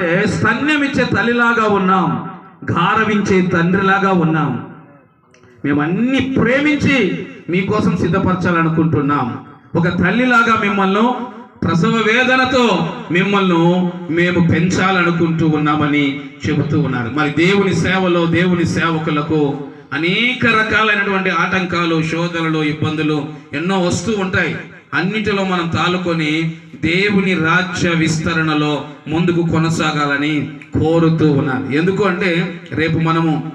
అంటే స్తన్యమిచ్చే తల్లిలాగా ఉన్నాం గారవించే తండ్రిలాగా ఉన్నాం. మేము అన్ని ప్రేమించి మీకోసం సిద్ధపరచాలనుకుంటున్నాం. ఒక తల్లిలాగా మిమ్మల్ని ప్రసవ వేదనతో మిమ్మల్ని మేము పెంచాలనుకుంటూ ఉన్నామని చెబుతూ ఉన్నారు. మరి దేవుని సేవలో దేవుని సేవకులకు అనేక రకాలైనటువంటి ఆటంకాలు శోధనలు ఇబ్బందులు ఎన్నో వస్తూ ఉంటాయి. అన్నిటిలో మనం తాలుకొని దేవుని రాజ్య విస్తరణలో ముందుకు కొనసాగాలని కోరుతూ ఉన్నాను. ఎందుకు అంటే రేపు మనము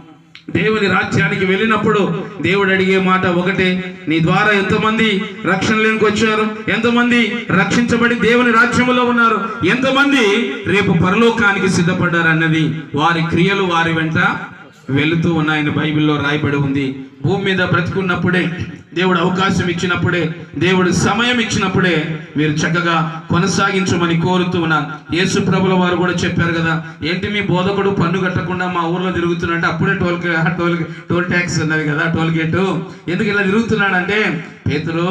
దేవుని రాజ్యానికి వెళ్ళినప్పుడు దేవుడు అడిగే మాట ఒకటే నీ ద్వారా ఎంతమంది రక్షణలోకి వచ్చారు? ఎంతమంది రక్షించబడి దేవుని రాజ్యంలో ఉన్నారు? ఎంతమంది రేపు పరలోకానికి సిద్ధపడ్డారు? అన్నది వారి క్రియలు వారి వెంట వెళుతూ ఉన్నాయని బైబిల్లో రాయబడి ఉంది. భూమి మీద బ్రతుకున్నప్పుడే దేవుడు అవకాశం ఇచ్చినప్పుడే దేవుడు సమయం ఇచ్చినప్పుడే మీరు చక్కగా కొనసాగించమని కోరుతూ ఉన్నాను యేసు ప్రభుల వారు కూడా చెప్పారు కదా ఏంటి మీ బోధకుడు పన్ను కట్టకుండా మా ఊర్లో తిరుగుతున్నాడంటే అప్పుడే టోల్ టోల్ టోల్ ట్యాక్స్ ఉన్నది కదా టోల్ గేటు. ఎందుకు ఇలా తిరుగుతున్నాడంటే పేతురు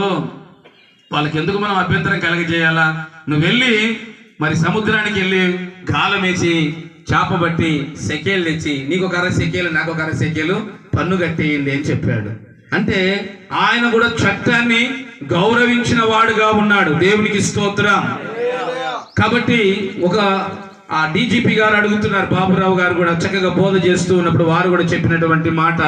వాళ్ళకి ఎందుకు మనం అభ్యంతరం కలగజేయాలా? నువ్వు వెళ్ళి మరి సముద్రానికి వెళ్ళి గాలం వేసి చేప బట్టి సెకేలు తెచ్చి నీకు ఒక అర సెకేలు నాకు ఒక అర సెకేలు పన్ను కట్టేయండి అని చెప్పాడు. అంటే ఆయన కూడా చట్టాన్ని గౌరవించిన వాడుగా ఉన్నాడు. దేవునికి స్తోత్రం. కాబట్టి ఒక ఆ డీజీపీ గారు అడుగుతున్నారు బాబురావు గారు కూడా చక్కగా బోధ చేస్తూ ఉన్నప్పుడు వారు కూడా చెప్పినటువంటి మాట.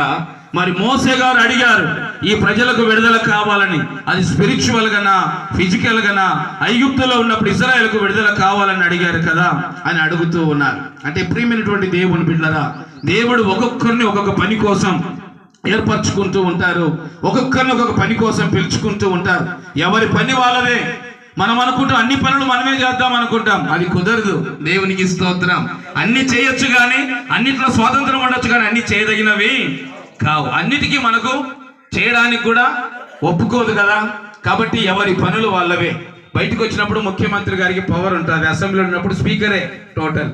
మరి మోసే గారు అడిగారు ఈ ప్రజలకు విడుదల కావాలని. అది స్పిరిచువల్ గానా ఫిజికల్ గానా? ఐగుప్తులో ఉన్నప్పుడు ఇజ్రాయెల్కు విడుదల కావాలని అడిగారు కదా అని అడుగుతూ ఉన్నారు. అంటే ప్రియమైనటువంటి దేవుని బిడ్డరా దేవుడు ఒక్కొక్కరిని ఒక్కొక్క పని కోసం ఏర్పరచుకుంటూ ఉంటారు. ఒక్కొక్కరిని ఒక్కొక్క పని కోసం పిలుచుకుంటూ ఉంటారు. ఎవరి పని వాళ్ళదే. మనం అనుకుంటాం అన్ని పనులు మనమే చేద్దాం అనుకుంటాం. అది కుదరదు. దేవునికి స్తోత్రం. అన్ని చేయొచ్చు కానీ అన్నిట్లో స్వాతంత్రం ఉండొచ్చు కానీ అన్ని చేయదగినవి కావు. అన్నిటికీ మనకు చేయడానికి కూడా ఒప్పుకోదు కదా. కాబట్టి ఎవరి పనులు వాళ్ళవే. బయటకు వచ్చినప్పుడు ముఖ్యమంత్రి గారికి పవర్ ఉంటుంది. అసెంబ్లీలో ఉన్నప్పుడు స్పీకరే టోటల్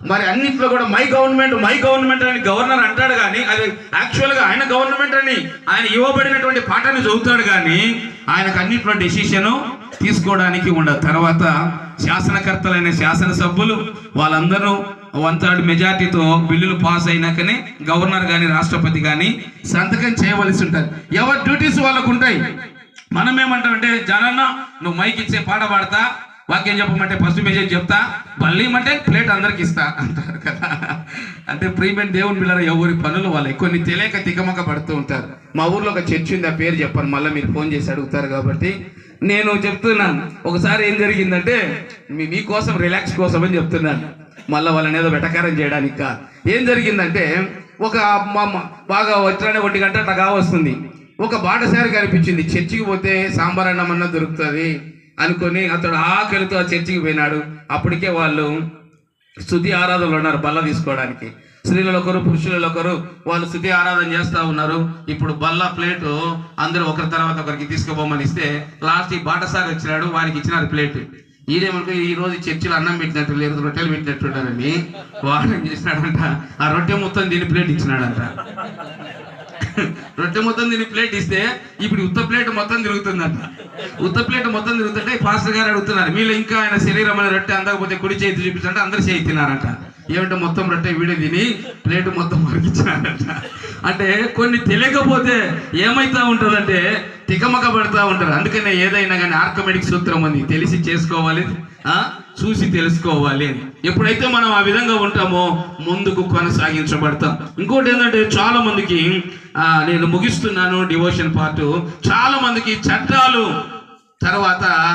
మరి అన్నిట్లో కూడా మై గవర్నమెంట్ మై గవర్నమెంట్ అని గవర్నర్ అంటాడు కానీ అది యాక్చువల్గా ఆయన గవర్నమెంట్ అని ఆయన ఇవ్వబడినటువంటి పాఠాన్ని చదువుతాడు కానీ ఆయనకు అన్నింటిలో డెసిషన్ తీసుకోవడానికి ఉండదు తర్వాత శాసనకర్తలైన శాసనసభ్యులు వాళ్ళందరూ వన్ థర్డ్ మెజార్టీతో బిల్లులు పాస్ అయినాకనే గవర్నర్ కానీ రాష్ట్రపతి కానీ సంతకం చేయవలసి ఉంటుంది. ఎవరి డ్యూటీస్ వాళ్ళకు ఉంటాయి. మనం ఏమంటామంటే జనన్న నువ్వు మైక్ ఇచ్చే పాట పాడతా వాక్యం చెప్పమంటే ఫస్ట్ మెసేజ్ చెప్తా బల్లీమంటే ప్లేట్ అందరికి ఇస్తా అంటారు కదా. అంటే ప్రీమియం దేవుని పిల్లల ఎవరి పనులు వాళ్ళే కొన్ని తెలియక తికమక పడుతూ ఉంటారు. మా ఊర్లో ఒక చర్చ్ ఉంది ఆ పేరు చెప్పాను మళ్ళీ మీరు ఫోన్ చేసి అడుగుతారు కాబట్టి. నేను చెప్తున్నాను ఒకసారి ఏం జరిగిందంటే మీ మీకోసం రిలాక్స్ కోసం అని చెప్తున్నాను. మళ్ళీ వాళ్ళని ఏదో వెటకారం చేయడానికి కాదు. ఏం జరిగిందంటే ఒక బాగా వచ్చిన ఒకటి గంట అట్లా వస్తుంది ఒక బాటసారి కనిపించింది చర్చికి పోతే సాంబార్ అన్నం అన్న దొరుకుతుంది. అనుకొని అతడు ఆకలితో చర్చికి పోయినాడు. అప్పటికే వాళ్ళు శుద్ధి ఆరాధనలు ఉన్నారు బల్ల తీసుకోవడానికి. స్త్రీలలో ఒకరు పురుషులలో ఒకరు వాళ్ళు శుద్ధి ఆరాధన చేస్తా ఉన్నారు. ఇప్పుడు బల్ల ప్లేటు అందరూ ఒకరి తర్వాత ఒకరికి తీసుకుపోమని ఇస్తే లాస్ట్ ఈ బాటసారి వచ్చినాడు వారికి ఇచ్చినారు ప్లేట్. ఈయనేమనుకో ఈ రోజు చర్చిలో అన్నం పెట్టినట్టు లేదు రొట్టెలు పెట్టినట్టున్నారని వాడు ఏం చేసినాడంట ఆ రొట్టె మొత్తం దీని ప్లేట్ ఇచ్చినాడంట. రొట్టె మొత్తం తిని ప్లేట్ ఇస్తే ఇప్పుడు ఉత్త ప్లేట్ మొత్తం తిరుగుతుందంట. ఉత్త ప్లేట్ మొత్తం తిరుగుతుంటే పాస్టర్ గారు అడుగుతున్నారు మీలో ఇంకా ఆయన శరీరం అనే రొట్టె అందకపోతే కుడి చేతి చూపించంటే అందరు చేయి తిన్నారంట ఏమంటే మొత్తం రొట్టె వీడే తిని ప్లేట్ మొత్తం మరిగించాడంట అంటే కొన్ని తెలియకపోతే ఏమైతా ఉంటుందంటే తికమక పడుతూ ఉంటారు. అందుకనే ఏదైనా కానీ ఆర్కమెటిక్ సూత్రం అని తెలిసి చేసుకోవాలి చూసి తెలుసుకోవాలి. అని ఎప్పుడైతే మనం ఆ విధంగా ఉంటామో ముందుకు కొనసాగించబడతాం. ఇంకోటి ఏంటంటే చాలా మందికి నేను ముగిస్తున్నాను డివోషన్ పార్ట్. చాలా మందికి చట్టాలు తర్వాత